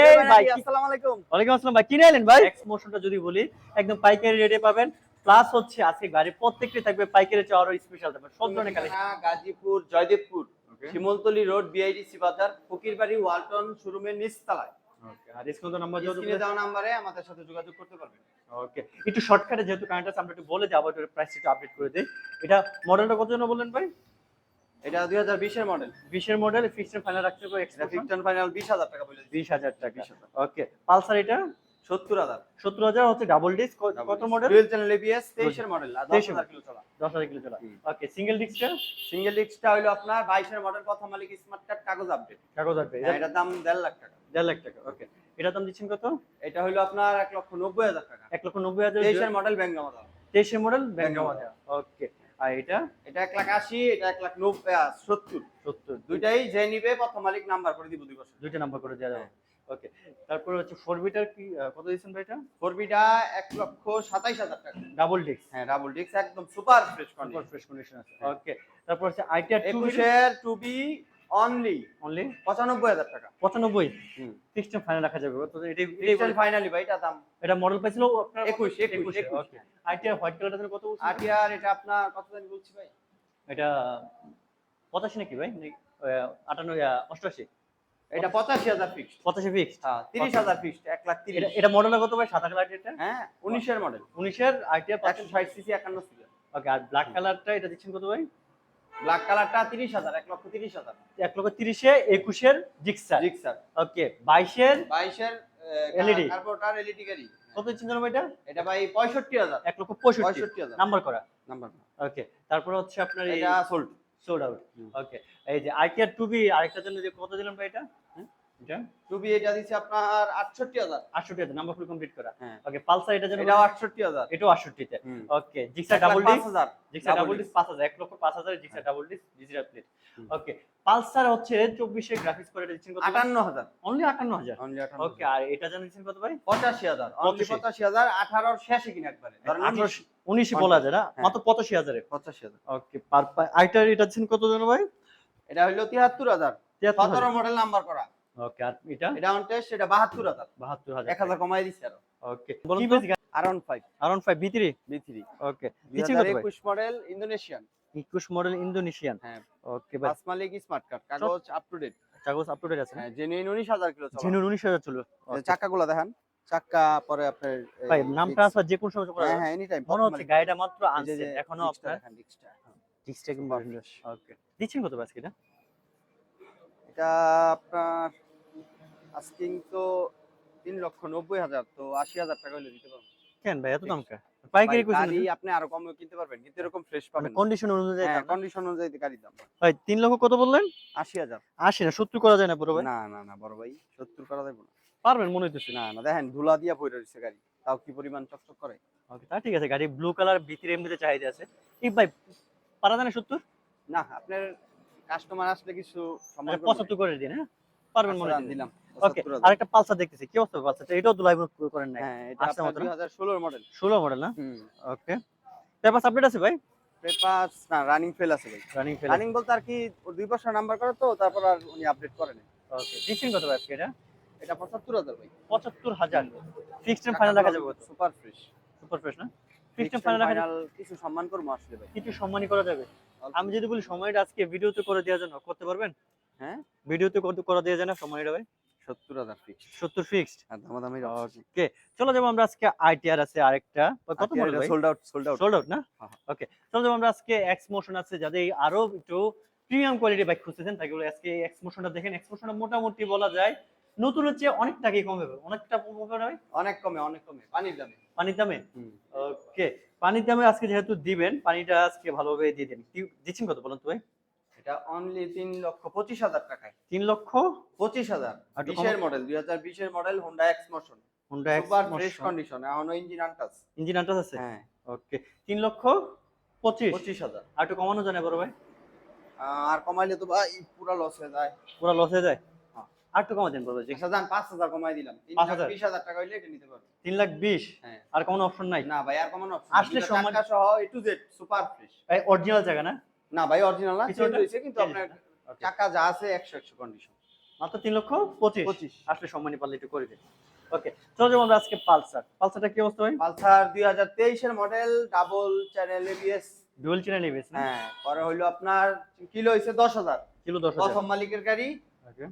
এই ভাই আসসালামু আলাইকুম। ওয়ালাইকুম আসসালাম ভাই কিনে এলেন ভাই? এক্স মোশনটা যদি বলি একদম পাইকারি রেটে পাবেন প্লাস হচ্ছে আজকে গাড়ি প্রত্যেকটি থাকবে পাইকারি আরও স্পেশাল থাকবে সব ধরনের collection Gazipur Joydebpur Shimultoli road BIDC বাজার ফকিরবাড়ি ওয়ালটন শোরুমের নিচতলায়। আর ডিসকাউন্ট নাম্বার স্ক্রিনে দেওয়া নম্বরে আমাদের সাথে যোগাযোগ করতে পারবেন। ওকে একটু শর্টকাটে যেহেতু কারেন্ট আছে আমরা একটু বলে যাব প্রাইস একটু আপডেট করে দিই। এটা মডেলটা কত জন্য বললেন ভাই? এটা দুই হাজার বিশের মডেল বিশের মডেল ফিক্সড ফাইনাল রাখতে হবে এটা ফিক্সড ফাইনাল বিশ হাজার টাকা বলে বিশ হাজার টাকা। 20,000 ওকে পালসার এটা? সত্তর হাজার। সত্তর হাজার হচ্ছে ডাবল ডিস্ক কত মডেল ডুয়েল চ্যানেল এবিএস তেইশের মডেল আর দশ 23 হাজার কিলো চলা দশ হাজার কিলো চলা ওকে সিঙ্গেল ডিস্কটা সিঙ্গেল ডিস্কটা হলো আপনার বাইশের মডেল প্রথম মালিক স্মার্ট কার্ড কাগজ আপডেট কাগজ আসবে এটার দাম দেড় লাখ টাকা। দেড় লাখ টাকা ওকে এটা দাম দিচ্ছেন কত? এটা হলো আপনার এক লক্ষ নব্বই হাজার টাকা। এক লক্ষ নব্বই হাজার তেইশের মডেল ব্যাংক জমা দেওয়া তেইশের মডেল ব্যাংক Bank জমা জমা দেওয়া ওকে আর এটা? এটা এক লাখ আশি এটা এক লাখ নব্বই সত্তর। সত্তর দুইটাই যে নিবে প্রথম মালিক নাম্বার করে দিব দুই বছর। দুইটা নাম্বার করে দেওয়া যাবে। হ্যাঁ। ওকে তারপরে হচ্ছে ফোর বিটার কি কত দিয়েছেন ভাই এটা? এক লক্ষ সাতাইশ হাজার টাকা। ডাবল ডিস্ক হ্যাঁ ডাবল ডিস্ক একদম super fresh super condition fresh condition আছে। হ্যাঁ। ওকে তারপর হচ্ছে ITR two two B only only পঁচানব্বই হাজার টাকা। পঁচানব্বই? ফিক্সড ফাইনাল রাখা যাবে। তো এটাই এটাই ফাইনালি ভাই এটা দাম। এটা মডেল পাইছিল আপনার একুশ, একুশ, একুশে একুশ। ওকে। আইটিআর হোয়াইট কালারটা কত বলছেন? আটিয়ার এটা আপনার কত জানি বলছি ভাই? এটা পঁচাশি নাকি ভাই? নাকি, আহ, আটান্ন আহ, অষ্টআশি? এটা পঁচাশি হাজার ফিক্সড পঁচাশি ফিক্সড হ্যাঁ তিরিশ হাজার ফিক্সড এক লাখ তিরিশ। এটা এটা মডেলটা কত ভাই? সাদা কালার এটা? হ্যাঁ উনিশের মডেল উনিশের আইটিআর একশো ষাট সিসি একান্ন সিসি ওকে আর ব্ল্যাক কালারটা এটা দিচ্ছেন কত ভাই? ব্ল্যাক কালারটা তিরিশ হাজার এক লক্ষ তিরিশ হাজার। এক লক্ষ তিরিশে একুশের জিক্সার জিক্সার ওকে বাইশের বাইশের LED কার্বোটার এলইডি গাড়ি। কত জানো এটা? এটা ভাই পঁয়ষট্টি হাজার। এক লক্ষ পঁয়ষট্টি। হাজার। নাম্বার করা। নাম্বার ওকে তারপর হচ্ছে আপনার এটা সোল্ড সোল্ড আউট ওকে এই যে আইটিআর টু বি আরেকটার জন্য যে কত দিলাম ভাই এটা? হ্যাঁ? এটা টুবি এটা দিচ্ছে আপনার আটষট্টি হাজার। আটষট্টি হাজার নাম্বার ফুল কমপ্লিট করা। হ্যাঁ। ওকে পালসার এটার জন্য এটাও আটষট্টি এটাও আটষট্টিতে। হুম। ওকে জিক্সার ডাবল পাঁচ ডিস্ক হাজার ডাবল disc। ডিস্ক পাঁচ হাজার এক লক্ষ পাঁচ হাজার হ্যাঁ। Double disc digital plate okay Pulsar হচ্ছে চব্বিশে গ্রাফিক্স করে দিচ্ছেন কত আটান্ন হাজার। অনলি আটান্ন হাজার? অনলি আটান্ন ওকে আর এটা জানেন দিচ্ছেন কত ভাই? অনলি শেষে কিনা একবারে। ধরেন বলা যায় না? হ্যাঁ। মাত্র ওকে পার আইটার এটা দিচ্ছেন কত জন ভাই? এটা হলো তিয়াত্তর হাজার। সতেরো মডেল নাম্বার করা। ওকে আর এটা? এটা অন টেস্ট এটা বাহাত্তর হাজার। বাহাত্তর হাজার এক হাজার কমাই দিচ্ছে আরও। ওকে বলুন বলুন তো? Around five around five B three okay কত ভাই? একুশ মডেল ইন্দোনেশিয়ান একুশ মডেল ইন্দোনেশিয়ান হ্যাঁ। ওকে ভাই। পাঁচ মালিক স্মার্ট কার্ড কাগজ আপ টু ডেট কাগজ আপ টু ডেট আছে হ্যাঁ জেনুইন উনিশ হাজার কিলো চলা। জিনুর উনিশ হাজার চলবে। চাকা গুলা দেখেন। চাকা পরে আপনার ভাই নাম ট্রান্সফার যে কোনো সময় করা হ্যাঁ হ্যাঁ এনি টাইম মনে হচ্ছে গাড়িটা মাত্র আনছে এখনও আপনার। ডিস্কটা কিন্তু ওকে। দিচ্ছেন কত আজকে এটা? এটা আপনার আস্কিং তো তিন লক্ষ নব্বই হাজার তো আশি হাজার টাকা হলে দিতে পারবেন কেন ভাই এত দাম কে? পাইকারি গাড়ি আপনি আরও কমে কিনতে পারবেন কিন্তু এরকম ফ্রেশ পাবেন কন্ডিশন অনুযায়ী হ্যাঁ কন্ডিশন অনুযায়ী গাড়ির দাম। ভাই লক্ষ কত বললেন? না সত্তর করা যায় না পুরো ভাই? না না না বড় ভাই সত্তর করা যাবে না। পারবেন মনে হইতেছে। না না দেখেন ধুলা দিয়া পড়ে গাড়ি তাও কি পরিমাণ চকচক করে? ওকে তা ঠিক আছে গাড়ি ব্লু কালার ভিতরে এমনিতে চাহিদা আছে। এই ভাই পারা যায় না সত্তর? না আপনার কাস্টমার আসলে কিছু সম্মান মানে করবে। পঁচাত্তর করে দিন হ্যাঁ? পারবেন মনে দিলাম। ওকে 75,000 আরেকটা পালসার দেখতেছি। কি অবস্থা পালসার এটাও করেন নাই। হ্যাঁ এটা আসছে আপনার মাত্র না? দুই হাজার ষোলোর মডেল ষোলো মডেল না? ওকে। আপডেট আছে ভাই? পেপার না রানিং ফেল আছে ভাই। রানিং ফেল রানিং বলতে আর কি দুই বছর নাম্বার করে তো তারপর আর উনি আপডেট করেন ওকে কত ভাই এটা? এটা পঁচাত্তর হাজার ভাই। পঁচাত্তর হাজার। ফিক্সড ফাইনাল রাখা যাবে সুপার ফ্রেশ সুপার ফ্রেশ না? ফিক্সড ফাইনাল রাখা যাবে? ফাইনাল কিছু সম্মান করব আসলে ভাই। কিছু সম্মানই করা যাবে। আমি যদি বলি সময়টা আজকে ভিডিওতে করে দেওয়ার জন্য করতে পারবেন? হ্যাঁ। ভিডিওতে করে দেওয়া যায় না সময়টা ভাই? সত্তর হাজার ফিক্স সত্তর ফিক্সড দামাদামি ওকে চলো যাব আমরা আজকে আইটিআর আছে আরেকটা। কত model sold out sold out sold out না? হ্যাঁ, ওকে চলো যাব আমরা আজকে এক্স মোশন আছে যাদের আরও একটু প্রিমিয়াম কোয়ালিটি বাইক খুঁজতেছেন তাকে বলে আজকে এক্স মোশনটা দেখেন। এক্স মোশনটা মোটামুটি বলা যায় নতুন হচ্ছে অনেক টাকাই কমে যাবে অনেকটা কমে অনেক কমে অনেক কমে। পানির দামে। পানির দামে? ওকে পানির দামে আজকে যেহেতু দিবেন পানিটা আজকে ভালোভাবে দিয়ে দেন। দিচ্ছেন কত বলুন তো ভাই? এটা অনলি তিন লক্ষ পঁচিশ হাজার টাকায়। তিন লক্ষ? পঁচিশ হাজার। বিশের মডেল দুই হাজার বিশের model Honda X motion Honda super fresh condition এখনও ইঞ্জিন আনটাচ ইঞ্জিন আন্টাস আছে? হ্যাঁ। ওকে তিন লক্ষ পঁচিশ। পঁচিশ হাজার। আর একটু কমানো জানে বড় ভাই? আর কমাইলে তো ভাই পুরা লস হয়ে যায়। পুরো লস হয়ে যায়? হ্যাঁ। আর একটু কমা দেন বড় ভাই আচ্ছা যান পাঁচ হাজার কমাই দিলাম। তিন পাঁচ লাখ হাজার? বিশ হাজার টাকা হইলে এটা নিতে পারবে। তিন লাখ বিশ? হ্যাঁ। আর কোনো অপশন নাই? না ভাই আর কমানো option আসলে। সহ A to Z super fresh. Original জায়গা না? না ভাই অরিজিনাল না চেঞ্জ হয়েছে কিন্তু আপনার টাকা যা আছে একশো একশো কন্ডিশন মাত্র তিন লক্ষ পঁচিশ। পঁচিশ। আসলে সম্মানী পারলে একটু করে দিন। ওকে চলো আমরা আজকে পালসার। পালসারটা কি অবস্থা ভাই? পালসার দুই হাজার তেইশের model double channel ABS dual channel ABS হ্যাঁ পরে হইল আপনার কিলো হয়েছে দশ হাজার। কিলো দশ হাজার। প্রথম মালিকের গাড়ি ওকে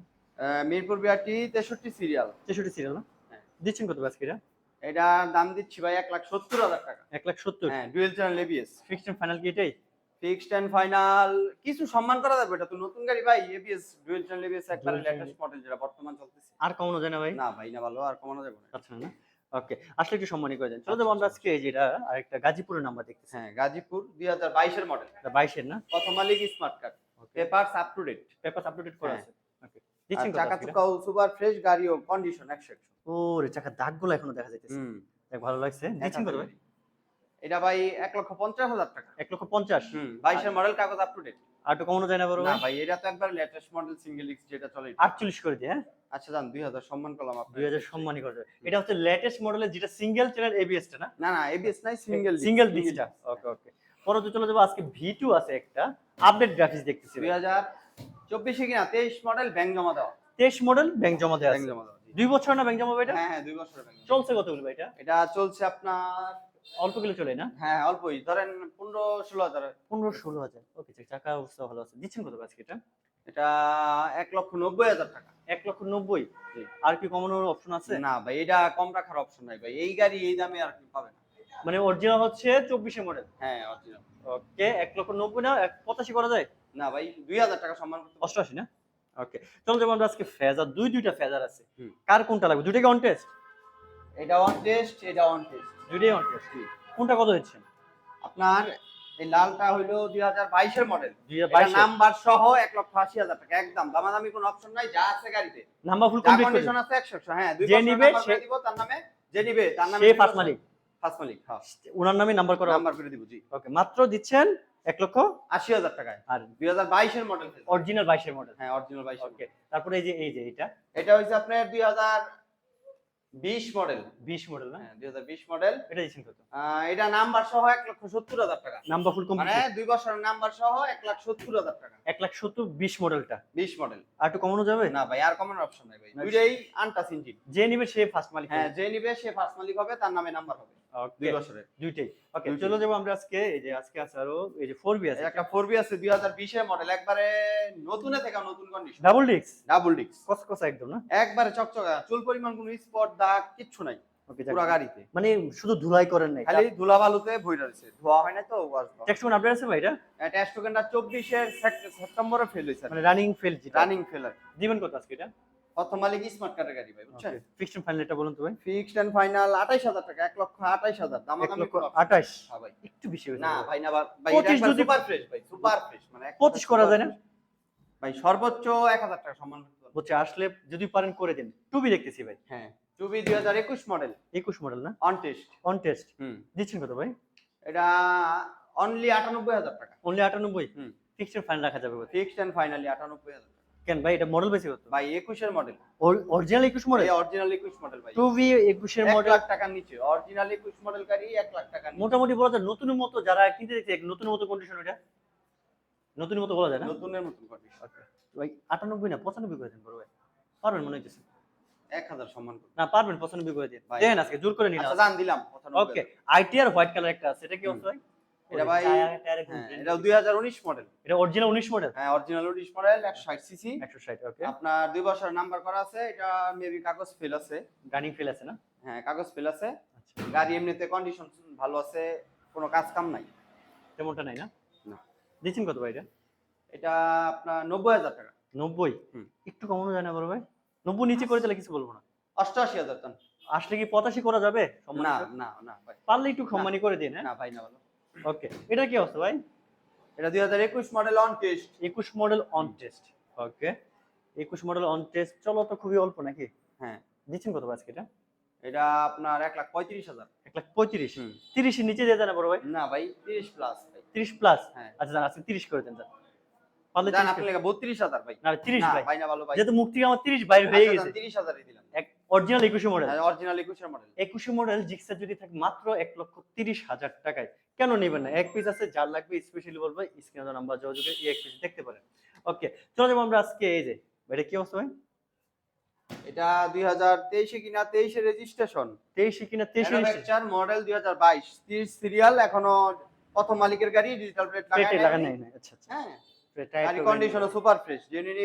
মিরপুর বিআরটি তেষট্টি সিরিয়াল তেষট্টি সিরিয়াল না? হ্যাঁ। দিচ্ছেন কত আজকে এটা? এটার দাম দিচ্ছি ভাই এক লাখ সত্তর হাজার টাকা। এক লাখ সত্তর। হ্যাঁ dual channel ABS fixed final কি এটাই? ফিক্সড এন্ড ফাইনাল কিছু সম্মান করা যাবে এটা তো নতুন গাড়ি ভাই এবিএস ডুয়েল চ্যানেল এবিএস একবার লেটেস্ট মডেল যেটা বর্তমান চলতেছে। আর কমানো যায় না ভাই? না ভাই না ভালো আর কমানো যাবে না। আচ্ছা না? ওকে আসলে একটু সম্মানী করে দেন। চলো আমরা আজকে যেটা আরেকটা গাজীপুরের নাম্বার দেখতেছি হ্যাঁ গাজীপুর দুই হাজার বাইশের মডেল বাইশের না? প্রথম মালিক smart card papers up to date paper update করা হ্যাঁ। আছে। ওকে চাকা চুকাও সুপার ফ্রেশ গাড়িও কন্ডিশন একশো ওরে চাকার দাগগুলো এখনও দেখা যাইতেছে। ভালো লাগছে। এটা ভাই এক লক্ষ পঞ্চাশ হাজার টাকা। এক লক্ষ পঞ্চাশ? বাইশের মডেল কাগজ আপ টু ডেট আর একটু কমানো যায় না বড় না ভাই এটা তো একবার লেটেস্ট মডেল সিঙ্গেল এক্স যেটা চলে আটচল্লিশ করে দিয়ে হ্যাঁ? আচ্ছা জান দুই হাজার সম্মান করলাম আপনার দুই হাজার সম্মানী করে এটা হচ্ছে লেটেস্ট মডেলের যেটা সিঙ্গেল চ্যানেল এবিএস টা না? না না এবিএস নাই সিঙ্গেল সিঙ্গেল ডিসটা ওকে ওকে পরে চলে যাব আজকে ভি টু আছে একটা। আপডেট গ্রাফিক্স দেখতেছি দুই হাজার চব্বিশে কিনা তেইশ মডেল ব্যাংক জমা দেওয়া। তেইশ মডেল ব্যাংক জমা দেওয়া ব্যাংক আছে। জমা দেওয়া দুই বছর না ব্যাংক জমা ভাই এটা? হ্যাঁ হ্যাঁ দুই বছর ব্যাংক চলছে কত বলব এটা? এটা চলছে আপনার অল্প কিলো চলে না? হ্যাঁ অল্পই। ধরেন পনেরো ষোলো হাজার। পনেরো ষোলো হাজার। ওকে চাকা অবস্থা ভালো আছে। দিচ্ছেন কত আজকে এটা? এটা এক লক্ষ নব্বই হাজার টাকা। এক লক্ষ নব্বই। আর কি কমানোর অপশন আছে? না ভাই এটা কম রাখার অপশন নাই ভাই। এই গাড়ি এই দামে আর কি পাবে না মানে অরিজিনাল হচ্ছে চব্বিশে মডেল হ্যাঁ original। ওকে এক লক্ষ নব্বই না এক পঁচাশি করা যায়? না ভাই দুই হাজার টাকা সম্মান করতে অষ্টআশি না? ওকে চলো যেমন আজকে ফেজার দুই দুইটা ফেজার আছে। কার কোনটা লাগবে? দুইটাকে অন টেস্ট এটা অন টেস্ট এটা অন টেস্ট দুইটাই কোনটা কত হচ্ছে আপনার এই লালটা হইল দুই হাজার বাইশের মডেল নাম্বার সহ এক লক্ষ আশি হাজার টাকা একদম। দামাদামি কোনো অপশন নাই যা আছে গাড়িতে। নাম্বার ফুল কন্ডিশন আছে একশো হ্যাঁ যে নিবে সে- দিব তার নামে যে নিবে তার নামে সে ফার্স্ট মালিক। ফার্স্ট মালিক হ্যাঁ। ওনার নামে নাম্বার করা নাম্বার করে দিব জি। ওকে মাত্র দিচ্ছেন এক লক্ষ আশি হাজার টাকায়। আর দুই হাজার বাইশের মডেল অরিজিনাল বাইশের মডেল হ্যাঁ অরিজিনাল বাইশ ওকে তারপরে এই যে এই যে এটা এটা হচ্ছে আপনার দুই হাজার বিশ মডেল বিশ মডেল না? হ্যাঁ দুই হাজার বিশ মডেল এটা দিচ্ছেন কত? এটা নাম্বার সহ এক লক্ষ সত্তর হাজার টাকা। নাম্বার ফুল মানে কমপ্লিট দুই বছরের নাম্বার সহ এক লাখ সত্তর হাজার টাকা। এক লাখ সত্তর বিশ মডেলটা বিশ মডেল আর একটু কমানো যাবে? না ভাই আর কমানোর অপশন নাই ভাই। দুইটাই আনটাস ইঞ্জিন যে নিবে সে ফার্স্ট মালিক হ্যাঁ যে নিবে সে ফার্স্ট মালিক হবে তার নামে নাম্বার হবে। দুই বছরের দুইটাই। ওকে দুইটাই। যাব আমরা আজকে এই যে আজকে আছে আরও এই যে ফোর আছে। একটা ফোর আছে দুই হাজার মডেল একবারে নতুনে থেকে নতুন কন্ডিশন ডাবল ডিক্স ডাবল ডিক্স কস কস একদম না? একবারে চকচকা চুল পরিমাণ কোনো স্পট দাগ কিচ্ছু নাই। ওকে পুরো গাড়িতে। মানে শুধু ধুলাই করেন নাই খালি ধুলা বালুতে ভইরা রয়েছে। ধোয়া হয় না তো টেক্সট কোন আপডেট আছে ভাই এটা? টেস্ট টোকেনটা চব্বিশের সেপ্টেম্বরে ফেল হয়েছে। মানে রানিং ফেল যেটা। রানিং ফেলার দিবেন কত আজকে এটা? প্রথম মালিক স্মার্ট কার্ডের গাড়ি ভাই বুঝছেন? ফিক্সড ফাইনাল এটা বলুন তো ভাই। ফিক্সড এন্ড ফাইনাল আঠাইশ হাজার টাকা এক লক্ষ আঠাইশ হাজার দাম এক লক্ষ আঠাশ হ্যাঁ ভাই। একটু বেশি হয়ে না ভাই না ভাই এটা যদি- সুপার ফ্রেশ ভাই সুপার ফ্রেশ মানে এক পঁচিশ কথায় করা যায় না? ভাই সর্বোচ্চ এক হাজার টাকা সম্মান বলছে আসলে যদি পারেন করে দিন। টুবি দেখতেছি ভাই। হ্যাঁ টুবি দুই হাজার একুশ মডেল একুশ মডেল না? অন টেস্ট অন টেস্ট হুম। দিচ্ছেন কত ভাই? এটা অনলি আটানব্বই হাজার টাকা। অনলি আটানব্বই? হুম। ফিক্সড ফাইনাল রাখা যাবে। ফিক্সড এন্ড ফাইনালি আটানব্বই হাজার টাকা। কেন ভাই? এটা মডেল বেশি কত? ভাই একুশের মডেল অরিজিনাল একুশ মডেল এই অরিজিনাল একুশ মডেল ভাই। টুবি একুশের এক মডেল 1 লাখ টাকার নিচে। অরিজিনাল একুশ মডেল গাড়ি এক লাখ টাকার নিচে। মোটামুটি বলা যায় নতুনের মতো যারা কিনতে দেখছে নতুন মতো কন্ডিশন এটা নতুন মতো বলা যায় না? নতুনের মতো কন্ডিশন ভাই আটানব্বই না পঁচানব্বই করে দিন বড় ভাই। পারবেন মনে হচ্ছে এক হাজার সম্মান করতে। না পারবেন পঁচানব্বই করে দিন। দেন আজকে জোর করে নিন আচ্ছা জান দিলাম ওকে আইটিআর হোয়াইট কালার একটা আছে এটা কি। অবস্থা ভাই? এটা ভাই মডেল অরিজিনাল মডেল হ্যাঁ অরিজিনাল মডেল সিসি ওকে আপনার দুই বছর নাম্বার করা আছে এটা মেবি কাগজ ফেল আছে। রানিং ফেল আছে না? হ্যাঁ কাগজ ফেল আছে। গাড়ি এমনিতে কন্ডিশন ভালো আছে কোনো কাজ কাম নাই। তেমনটা নাই না? না। দিচ্ছেন কত ভাই এটা? এটা আপনার নব্বই হাজার টাকা। নব্বই? হুম। একটু কমানো যায় না বড় ভাই? নব্বই নিচে করে তাহলে কিছু বলব না। অষ্টআশি হাজার টাকা আসলে কি পঁচাশি করা যাবে? না না না ভাই। পারলে একটু সম্মানী করে দিন হ্যাঁ? না ভাই না ভালো ওকে এটা কি অবস্থা ভাই? এটা দুই হাজার একুশ মডেল অন টেস্ট একুশ মডেল অন টেস্ট ওকে একুশ মডেল অন টেস্ট চলো তো খুবই অল্প নাকি? হ্যাঁ। দিচ্ছেন কত আজকে এটা? এটা আপনার এক লাখ পঁয়ত্রিশ হাজার। এক লাখ পঁয়ত্রিশ। তিরিশের নিচে দিয়ে যায় না বড় ভাই? না ভাই তিরিশ প্লাস ভাই। তিরিশ প্লাস হ্যাঁ। আচ্ছা যান, আজকে তিরিশ করে দেন জান। 30 আপনি লেগে বত্রিশ হাজার ভাই। না তিরিশ ভাই। ভাই না ভালো ভাই। যেহেতু থেকে আমার তিরিশ বাইরে হয়ে গেছে। তিরিশ হাজারই দিলাম। এক অরিজিনাল একুশে মডেল অরিজিনাল একুশের মডেল একুশে মডেল জিক্সার যদি থাকে মাত্র এক লক্ষ তিরিশ হাজার টাকায়। কেন নেবেন না? এক পিস আছে যার লাগবে স্পেশালি বলব স্ক্রিনে নাম্বার যোগাযোগে এই এক পিস দেখতে পারেন। ওকে চলো যাব আমরা আজকে এই যে এটা কি অবস্থা ভাই? এটা দুই হাজার তেইশে কিনা তেইশে রেজিস্ট্রেশন তেইশে কিনা তেইশে রেজিস্ট্রেশন মডেল দুই হাজার বাইশ। সিরিয়াল এখনও প্রথম মালিকের গাড়ি ডিজিটাল প্লেট লাগানো আচ্ছা আচ্ছা। হ্যাঁ। কন্ডিশন সুপার ফ্রেশ জেনুইনি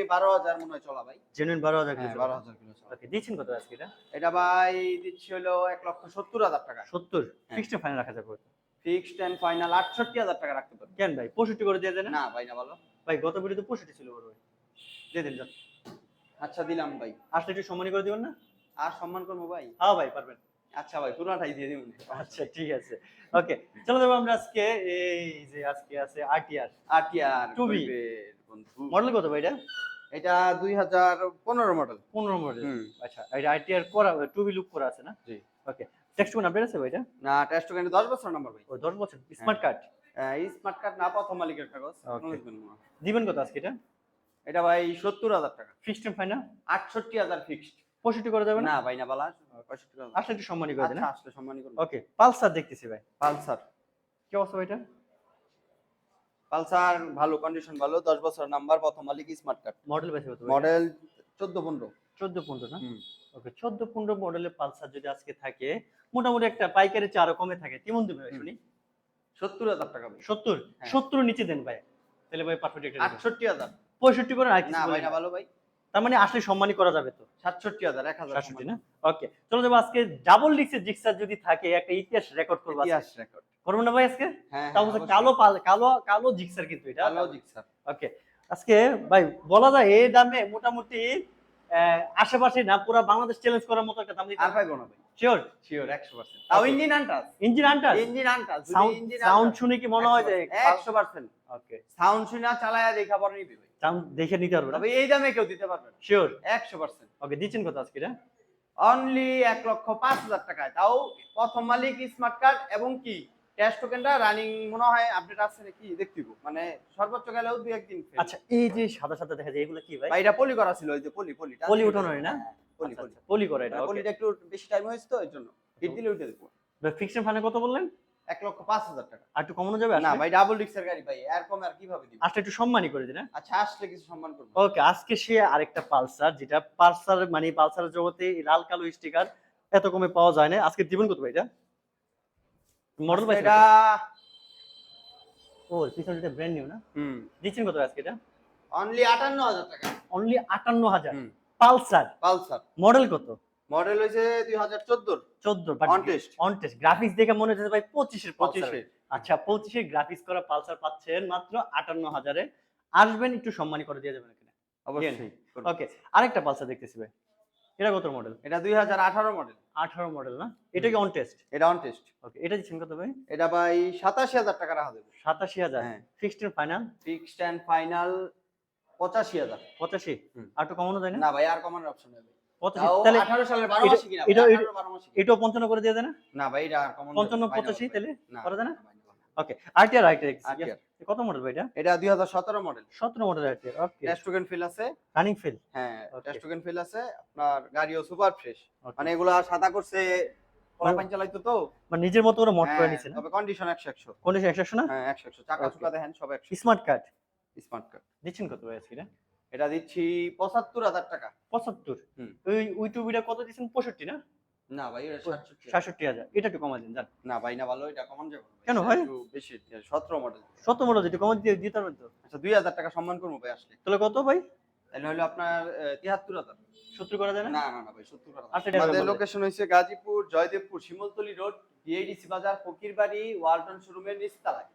মনে হয় চলা ভাই। জেনুইন হ্যাঁ কিলো বারো হাজার কিলো ওকে দিচ্ছেন কত আজকে এটা? এটা ভাই দিচ্ছি হলো এক লক্ষ সত্তর হাজার টাকা। সত্তর? হ্যাঁ। ফিক্সড ফাইনাল রাখা যাবে ফিক্সড এন্ড ফাইনাল আটষট্টি হাজার টাকা রাখতে পারবেন কেন ভাই? পঁয়ষট্টি করে দিয়ে দেন। না ভাই না বলো। ভাই গত ভিডিওতে পঁয়ষট্টি ছিল বড় ভাই। দিয়ে দিন আচ্ছা দিলাম ভাই। আসলে একটু সম্মানী করে দিবেন না? আর সম্মান করব ভাই? হ্যাঁ ভাই পারবেন। আচ্ছা ভাই পুরোটাই দিয়ে দিবেন। আচ্ছা ঠিক আছে। ওকে চলো যাব আমরা আজকে এই যে আজকে আছে আরটিআর 2B বন্ধু। মডেল কত ভাই এটা? এটা দুই হাজার পনেরো মডেল পনেরো মডেল আচ্ছা এটা আরটিআর করা টু বি লুক করা আছে না? জি। ওকে টেক্সট কোন আপডেট আছে ভাই এটা? না দশ বছর নাম্বার ভাই। ও দশ বছর। স্মার্ট কার্ড স্মার্ট কার্ড না প্রথম মালিকের কাগজ। দিবেন দিবেন কত আজকে এটা? এটা ভাই সত্তর হাজার টাকা। ফিক্সড ফাইনাল আটষট্টি হাজার ফিক্সড পঁয়ষট্টি করে দেবেন না? ভাই না বালা আসলে একটু সম্মানী করে দেন আচ্ছা আসলে সম্মানই করব। ওকে পালসার দেখতেছি ভাই। পালসার। কি অবস্থা এটা? পালসার ভালো কন্ডিশন ভালো দশ বছর নাম্বার প্রথম মালিক স্মার্ট কার্ড মডেল বেশি কত মডেল চোদ্দ পনেরো চোদ্দ পনেরো না? ওকে চোদ্দ পনেরো মডেলের পালসার যদি আজকে থাকে মোটামুটি একটা পাইকারি চারও কমে থাকে। কেমন দেবে। শুনি? সত্তর হাজার টাকা ভাই। সত্তর? হ্যাঁ। সত্তর নিচে দেন ভাই। তাহলে ভাই পারফেক্ট একটা দেবেন। আটষট্টি হাজার। পঁয়ষট্টি করে আর না ভাই না। ভালো ভাই। তার মানে আসলে সম্মানই করা যাবে তো? সাতষট্টি হাজার এক হাজার সাতষট্টি না? ওকে চলো যাব আজকে ডাবল ডিক্সের জিক্সার যদি থাকে একটা ইতিহাস রেকর্ড করব ইতিহাস রেকর্ড করব না ভাই আজকে? হ্যাঁ তাও কালো কালো কালো জিক্সার কিন্তু এটা। কালো জিক্সার ওকে আজকে ভাই বলা যায় এই দামে মোটামুটি আহ, আশেপাশে না পুরো বাংলাদেশ চ্যালেঞ্জ করার মতো একটা দাম দিতে আর পাইবো না ভাই। শিওর শিওর একশো পার্সেন্ট তাও ইঞ্জিন আনটাস। ইঞ্জিন ইঞ্জিন আনটাস সাউন্ড ইঞ্জিন সাউন্ড শুনে কি মনে হয় যে একশো পার্সেন্ট ওকে। সাউন্ড শুনে চালায়া দেখা নিবি। ভাই সাউন্ড দেখে নিতে পারবে তবে এই দামে কেউ দিতে পারবে না। শিওর একশো পার্সেন্ট ওকে দিচ্ছেন কত আজকে এটা? অনলি এক লক্ষ পাঁচ হাজার টাকায়। তাও প্রথম মালিক স্মার্ট কার্ড এবং কি? ক্যাশ টোকেনটা রানিং মনে হয় আপডেট আছে নাকি? দেখতে হবে। মানে সর্বোচ্চ গেলেও দুই একদিন আচ্ছা এই যে সাদা সাদা দেখা যায় এগুলো কি ভাই? ভাই এটা পলি করা ছিল ওই যে পলি পলি পলি উঠানো হয় না? পলি আচ্ছা, পলি। আচ্ছা, করে এটা পলিটা একটু বেশি টাইম হয়েছে তো এর জন্য। হিট দিলে উঠে দেবো। ফিক্সড ফানে কত বললেন? এক লক্ষ পাঁচ হাজার টাকা। আর একটু কমানো যাবে না ভাই ডাবল ডিক্সের গাড়ি ভাই আর কমে আর কীভাবে দিব? আসলে একটু সম্মানই করে দিন হ্যাঁ? আচ্ছা আসলে কিছু সম্মান করব। ওকে আজকে সে আরেকটা পালসার যেটা পালসার মানে পালসারের জগতে লাল কালো স্টিকার এত কমে পাওয়া যায় না। আজকে দিবেন কত ভাই এটা? মডেল ভাই এটা ও পিছনে এটা ব্র্যান্ড নিউ না? হুম। দিচ্ছেন কত আজকে এটা? অনলি আটান্ন হাজার টাকা। অনলি আটান্ন হাজার? পালসার। পালসার। মডেল কত? মডেল হয়েছে দুই হাজার চোদ্দোর। চোদ্দ অন টেস্ট গ্রাফিক্স দেখে মনে হচ্ছে ভাই পঁচিশের পঁচিশের আচ্ছা পঁচিশের গ্রাফিক্স করা পালসার পাচ্ছেন মাত্র আটান্ন হাজারে। আসবেন একটু সম্মানী করে দিয়ে যাবেন এখানে। অবশ্যই ওকে আরেকটা পালসার দেখতেছি ভাই। এটা কত মডেল এটা দুই হাজার আঠারো মডেল আঠারো মডেল না? এটা কি অন টেস্ট এটা অন টেস্ট ওকে এটা দিচ্ছেন কত ভাই? এটা ভাই সাতাশি হাজার টাকা রাখা দেবে সাতাশি হাজার। হ্যাঁ। Fixed final fixed and final পঁচাশি হাজার। পঁচাশি? আর একটু কমানো যায় না? না ভাই আর কমানোর অপশন নেই পঁচাশি। তাহলে আঠারো সালের বারো মাসে কিনা এটা- ভাই, এটা- 18 বারো মাসে কিনা। এটাও পঞ্চান্ন করে দিয়ে দেয় না? না ভাই এটা আর কমানো পঞ্চান্ন পঁচাশি তাহলে করা যায় না? না, ভাই, না। ওকে আরটিআর আরেকটা কত মডেল ভাই এটা? এটা দুই হাজার সতেরো মডেল সতেরো model RTR okay test token feel আছে। রানিং ফিল হ্যাঁ Okay. টেস্ট টোকেন ফিল আছে। আপনার গাড়িও সুপার ফ্রেশ মানে এগুলা সাদা করছে চালাইতো তো। মানে নিজের মতো করে মড করে নিছে তবে কন্ডিশন না? হ্যাঁ একশো চাকা চুকা দেখেন সব স্মার্ট কার্ড স্মার্ট কার্ড। দিচ্ছেন কত ভাই আজকে এটা? দিচ্ছি পঁচাত্তর হাজার টাকা। পঁচাত্তর। ওই ওই টুবিটা কত দিচ্ছেন? পঁয়ষট্টি না? না ভাই এটা সাতষট্টি। হাজার। এটা একটু কমা দিন জান না ভাই না ভালো এটা কমান যাবে কেন ভাই? একটু বেশি সতেরো মডেল সত্তর মডেল যেটা কমা দিয়ে দিতে পারবেন তো। আচ্ছা দুই হাজার টাকা সম্মান করব ভাই আসলে তাহলে কত ভাই? তাহলে হলো আপনার তিয়াত্তর হাজার। সত্তর করা যায় না? না না ভাই সত্তর হাজার আচ্ছা, আমাদের লোকেশন হয়েছে গাজীপুর জয়দেবপুর শিমলতলি রোড ডিএডিসি বাজার ফকিরবাড়ি ওয়ালটন শোরুমের নিচতলায়।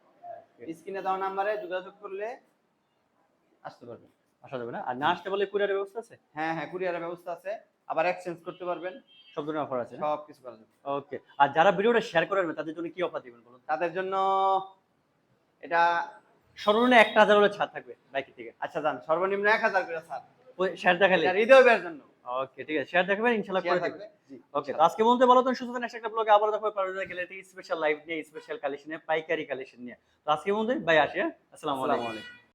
স্ক্রিনে দেওয়া নাম্বারে যোগাযোগ করলে আসতে পারবেন আসা যাবে না। আর না আসতে কুরিয়ারের ব্যবস্থা আছে? হ্যাঁ হ্যাঁ কুরিয়ারের ব্যবস্থা আছে। আবার এক্সচেঞ্জ করতে পারবেন। সব ধরনের অফার আছে সব কিছু করা যাবে। ওকে আর যারা ভিডিওটা শেয়ার করে রাখবে তাদের জন্য কি অফার দিবেন বলুন? তাদের জন্য এটা সর্বনিম্ন একটা হাজার হলে ছাড় থাকবে বাইকের থেকে। আচ্ছা যান সর্বনিম্ন এক হাজার করে স্যার শেয়ার দেখালে জন্য। ওকে ঠিক আছে। শেয়ার দেখাবেন ইনশাআল্লাহ করে থাকবে? ওকে আজকে বলতে ভালো তো সুস্থ থাকেন। একটা ব্লগে আবার দেখো গেলে স্পেশাল লাইভ নিয়ে স্পেশাল কালেকশনে পাইকারি কালেকশন নিয়ে। তো আজকে বলতে বাই আসি হ্যাঁ? আসসালামু আলাইকুম।